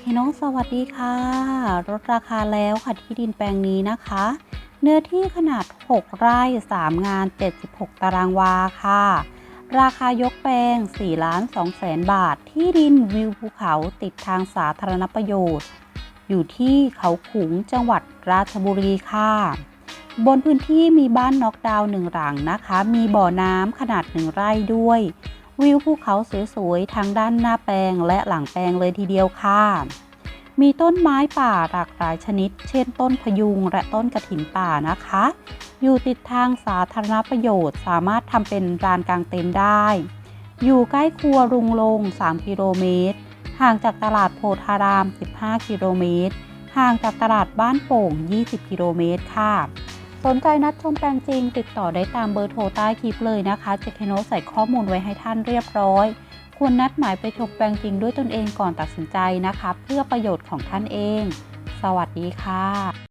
เคโนสวัสดีค่ะลดราคาแล้วค่ะที่ดินแปลงนี้นะคะ เนื้อที่ขนาด 6 ไร่ 3 งาน 76 ตารางวาค่ะ ราคายกแปลง4ล้าน2แสนบาท ที่ดินวิวภูเขาติดทางสาธารณประโยชน์ อยู่ที่เขาขุงจังหวัดราชบุรีค่ะ บนพื้นที่มีบ้านน็อกดาวน์หนึ่งหลังนะคะ มีบ่อน้ำขนาดหนึ่งไร่ด้วย วิวภูเขาสวยๆทั้งด้านหน้าแปลงและหลังแปลงเลยทีเดียวค่ะ มีต้นไม้ป่าหลากหลายชนิด เช่นต้นพยุงและต้นกระถินป่านะคะ อยู่ติดทางสาธารณประโยชน์ สามารถทำเป็นลานกลางเต็นท์ได้ อยู่ใกล้ครัวรุงลง 3 กิโลเมตร ห่างจากตลาดโพธาราม 15 กิโลเมตร ห่างจากตลาดบ้านโป่ง 20 กิโลเมตรค่ะ สนใจนัดชมแปลงจริง ติดต่อได้ตามเบอร์โทรใต้คลิปเลยนะคะเจคโนใส่ข้อมูลไว้ให้ท่านเรียบร้อยควรนัดหมายไปชมแปลงจริงด้วยตนเองก่อนตัดสินใจนะคะ เพื่อประโยชน์ของท่านเอง สวัสดีค่ะ